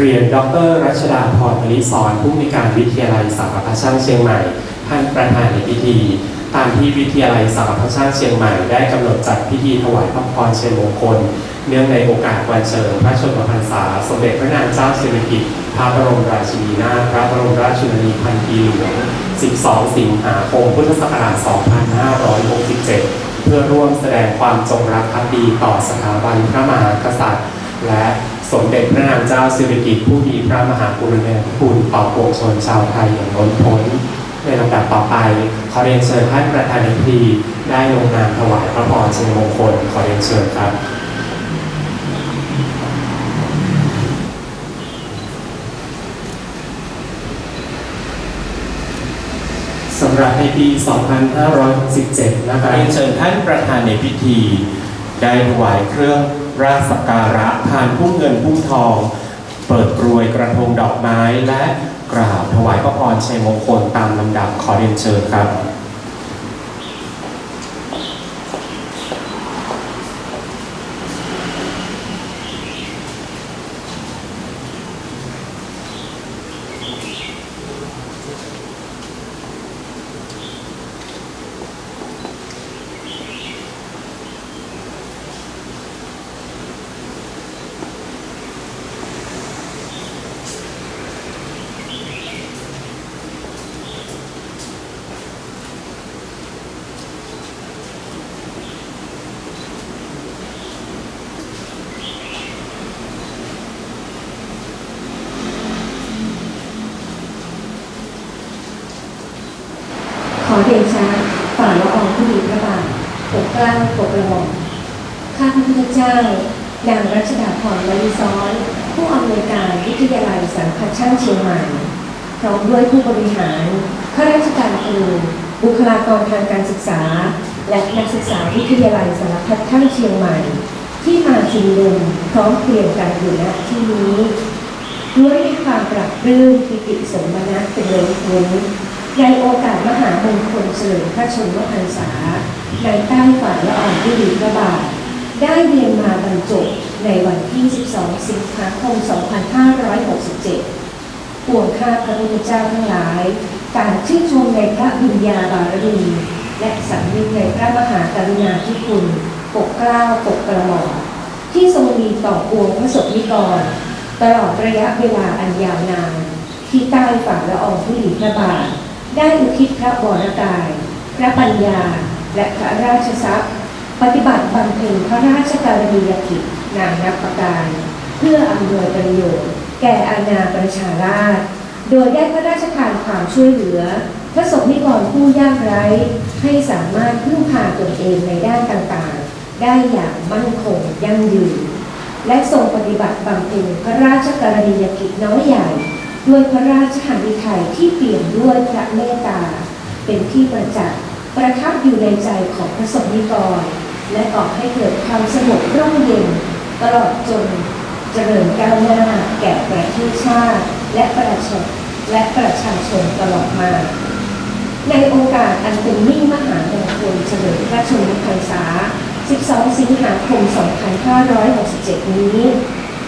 เรียนดรรัชดาพรมลิสอนผู้มีการวิทยาลัยสารพัดช่างเชียงใหม่ ท่านประธานในพิธี ตามที่วิทยาลัยสารพัดช่างเชียงใหม่ได้กำหนดจัดพิธีถวายพระพรเชิญมงคล เนื่องในโอกาสวันเฉลิมพระชนมพรรษา สมเด็จพระนางเจ้าสิริกิติ์พระบรมราชินีนาถพระบรมราชินีพันปีหลวง 12 สิงหาคม พุทธศักราช 2567 เพื่อร่วมแสดงความจงรักภักดีต่อสถาบันพระมหากษัตริย์ และ สมเด็จพระนางเจ้าสิริกิติ์ผู้มีพระมหากรุณาธิคุณต่อปวงชนชาวไทยอย่างล้นพ้น ในลำดับต่อไป ขอเรียนเชิญท่านประธานในพิธีได้ลงนามถวายพระพรชัยมงคล ขอเรียนเชิญครับสำหรับในปี 2567นะครับเรียนเชิญท่านประธานในพิธี ได้ถวายเครื่อง ราชสักการะทานพุ่มเงินพุ่มทอง เปิดกรวยกระทงดอกไม้และกราบถวายพระพรชัยมงคลตามลำดับขอเรียนเชิญครับ ขอเดชะฝ่าละอองธุลีพระบาทปกเกล้าปกกระหม่อมข้าพระพุทธเจ้านางรัชดาพรวลีซ้อน ผู้อำนวยการวิทยาลัยสังคัดช่างเชียงใหม่พร้อมด้วยผู้บริหารข้าราชการครูบุคลากรทางการศึกษา และนักศึกษาวิทยาลัยสารพัดช่างเชียงใหม่ ที่มาชุมนุมพร้อมเพรียงกันอยู่ณที่นี้ล้วนมีความปรับปลื้มปิติสมนัสเป็นล้นพ้น ในโอกาสมหามงคลเฉลิมพระชนมพรรษา ในใต้ฝ่าละอองธุลีพระบาท ได้เรียนมาบรรจบในวันที่ 12 สิงหาคม 2567 ปวงข้าพระพุทธเจ้าทั้งหลาย การชื่นชมในพระบุญญาบารมีและสำนึกในพระมหากรุณาธิคุณ ปกเกล้าปกกระหม่อมที่ทรงมีต่อปวงพระสงฆ์นิกร ตลอดระยะเวลาอันยาวนานที่ใต้ฝ่าละอองธุลีพระบาท ได้อุทิศพระวรกาย พระปัญญา และพระราชทรัพย์ ปฏิบัติบำเพ็ญพระราชกรณียกิจนานับประการ เพื่ออำนวยประโยชน์ แก่อาณาประชาราษฎรโดยได้พระราชทานความช่วยเหลือ พระสงฆ์นิกรผู้ยากไร้ ให้สามารถพึ่งพาตนเองในด้านต่างๆ ได้อย่างมั่นคงยั่งยืน และทรงปฏิบัติบำเพ็ญพระราชกรณียกิจน้อยใหญ่ ด้วยพระราชหันติไทยที่เปี่ยมด้วยพระเมตตา เป็นที่ประจักษ์ประทับอยู่ในใจของพระสงฆ์นิกร และก่อให้เกิดความสงบร่มเย็น ตลอดจนเจริญก้าวหน้าแก่ประเทศชาติ และประชาและประชาชนตลอดมา ในโอกาสอันเป็นมิ่งมหามงคลเฉลิมพระชนมพรรษา 12 สิงหาคม 2567 นี้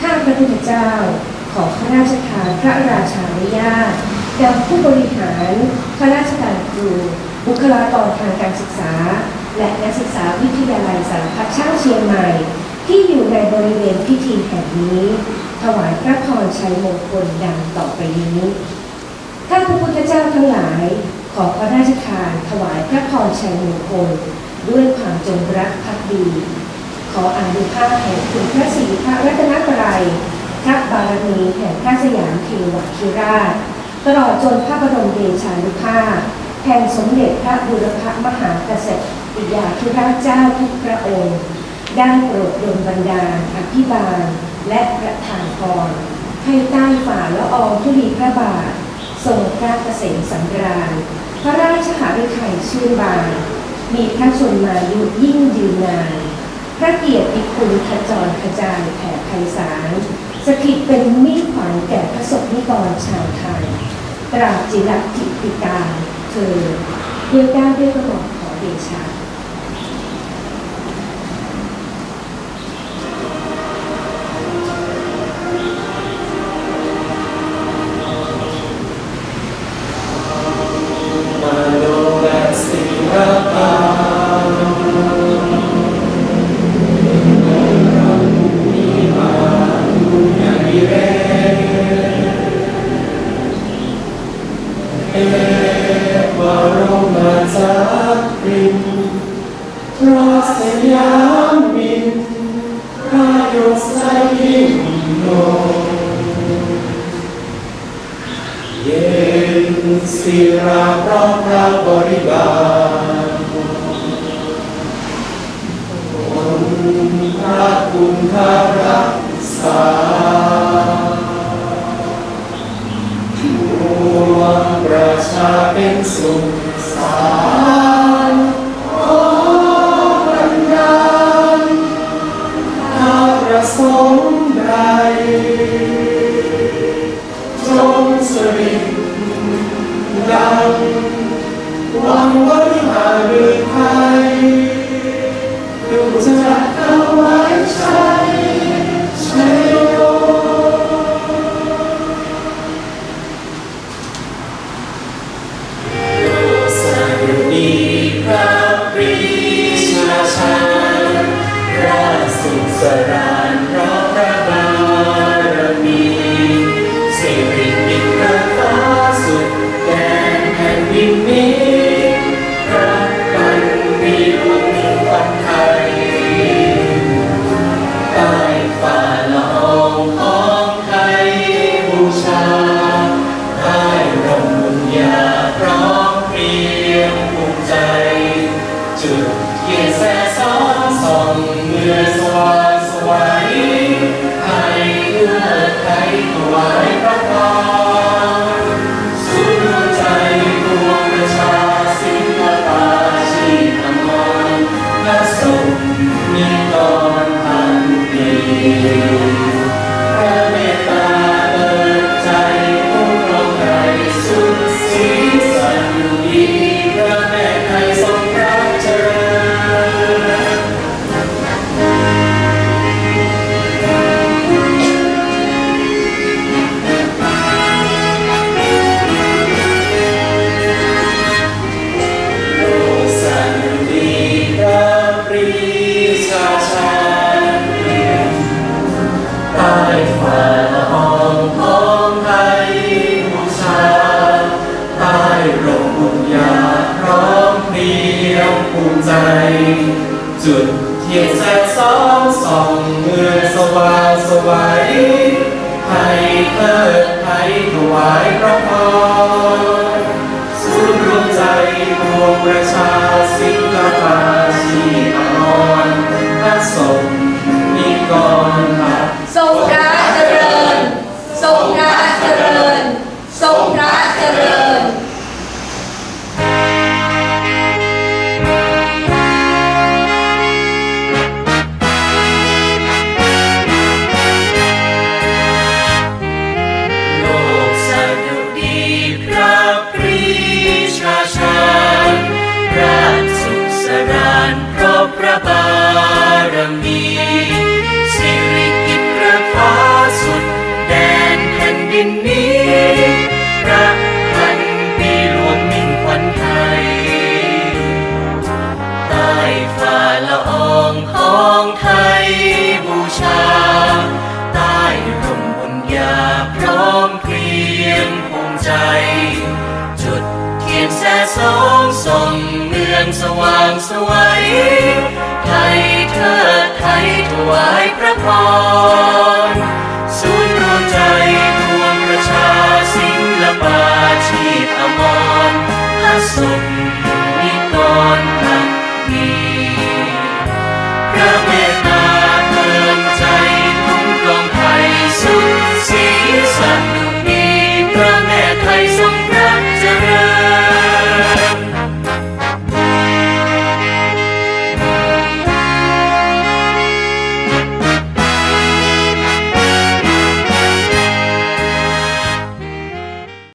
ข้าพระพุทธเจ้า ขอพระราชทานพระราชานุญาตยังผู้บริหารข้าราชการครู บุคลากรทางการศึกษา และนักศึกษาวิทยาลัยสารพัดช่างเชียงใหม่ ที่อยู่ในบริเวณพิธีแห่งนี้ ถวายพระพรชัยมงคลดังต่อไปนี้ข้าพระพุทธเจ้าทั้งหลาย ขอพระราชทานถวายพระพรชัยมงคลด้วยความจงรักภักดี ขออานุภาพแห่งคุณพระศรีพระรัตนตรัย พระบารมีแห่งพระสยามเทวทิราช ตลอดจนพระบรมเดชานุภาพแห่งสมเด็จพระบุรพมหากษัตริยาธิราชเจ้าทุกพระองค์ได้โปรดดลบันดาลอภิบาล และประทานพรให้ใต้ฝ่าละอองธุลีพระบาททรงพระเกษมสำราญ พระราชหฤทัยชื่นบาน มีพระชนมายุยิ่งยืนนาน พระเกียรติคุณขจรขจายแผ่ไพศาล สถิตเป็นมีดขวานแก่พระสงฆ์นิกรชาวไทยตราบจิรจิติการเธอเพื่อก้าวด้วยกระหม่อมขอเดชา สิราพร้อมพระบริบาลองค์พระคุณพระรักษาปวงประชาเป็นสุขสา তাই তোমায় จุดเทียนแสงสองส่องเมื่อสว่างสวัยให้เพิดให้ถวายพระพรศูนย์รวมใจรวงประชาสิงคโปร์ สวยไทยเธอไทยถวายพระพร